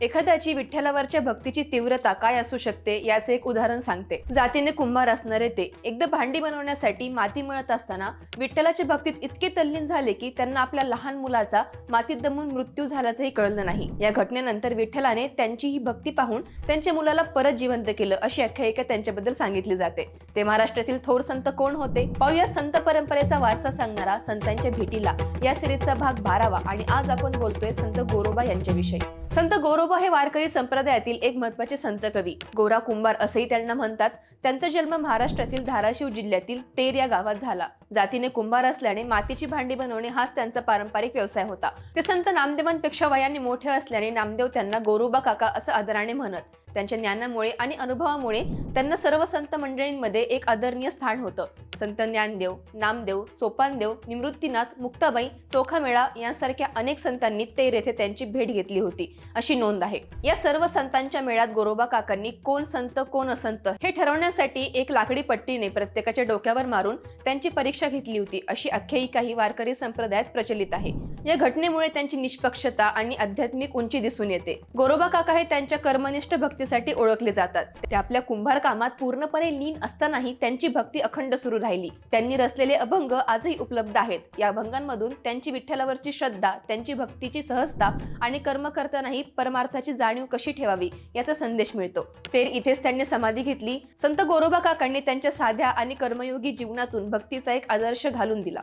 एखाद्याची विठ्ठलावरच्या भक्तीची तीव्रता काय असू शकते याचे एक उदाहरण सांगते. जातीने कुंभार असणारे ते एकदा भांडी बनवण्यासाठी माती मिळत असताना विठ्ठलाच्या भक्तीत इतके तल्लीन झाले की त्यांना आपल्या लहान मुलाचा मातीत दमून मृत्यू झाल्याचंही कळलं नाही. या घटनेनंतर विठ्ठलाने त्यांची ही भक्ती पाहून त्यांच्या मुलाला परत जिवंत केलं अशी आख्यायिका त्यांच्याबद्दल सांगितली जाते. ते महाराष्ट्रातील थोर संत कोण होते? पाहूया संत परंपरेचा वारसा सांगणारा संतांच्या भेटीला. या सिरीजचा भाग बारावा आणि आज आपण बोलतोय संत गोरोबा यांच्याविषयी. संत गोरोबा हे वारकरी संप्रदायातील एक महत्त्वाचे संत कवी. गोरा कुंभार असेही त्यांना म्हणतात. त्यांचा जन्म महाराष्ट्रातील धाराशिव जिल्ह्यातील तेर या गावात झाला. जातीने कुंभार असल्याने मातीची भांडी बनवणे हाच त्यांचा पारंपरिक व्यवसाय होता. ते संत नामदेवांपेक्षा वयाने मोठे असल्याने नामदेव त्यांना गोरोबा काका असं आदराने म्हणत. त्यांच्या ज्ञानामुळे आणि अनुभवामुळे त्यांना सर्व संत मंडळींमध्ये एक आदरणीय स्थान होतं. संत ज्ञानदेव नामदेव सोपानदेव निवृत्तीनाथ मुक्ताबाई चोखामेळा यांसारख्या अनेक संतांनी तेर येथे त्यांची भेट घेतली होती. अशी नोंद आहे. या सर्व संतांच्या मेळ्यात गोरोबा काकांनी कोण संत कोण असंत हे ठरवण्यासाठी एक लाकडी पट्टीने प्रत्येकाच्या डोक्यावर मारून त्यांची परीक्षा घेतली होती अशी आख्यायिका ही वारकरी संप्रदायात प्रचलित आहे. या घटनेमुळे त्यांची निष्पक्षता आणि आध्यात्मिक उंची दिसून येते. गोरोबा काका हे त्यांच्या कर्मनिष्ठ भक्तीसाठी ओळखले जातात. ते आपल्या कुंभार कामात पूर्णपणे लीन असतानाही त्यांची भक्ती अखंड सुरू राहिली. त्यांनी रचलेले अभंग आजही उपलब्ध आहेत. या अभंगांमधून त्यांची विठ्ठलावरची श्रद्धा त्यांची भक्तीची सहजता आणि कर्म करतानाही परमार्थाची जाणीव कशी ठेवावी याचा संदेश मिळतो. तेर इथेच त्यांनी समाधी घेतली. संत गोरोबा काकांनी त्यांच्या साध्या आणि कर्मयोगी जीवनातून भक्तीचा एक आदर्श घालून दिला.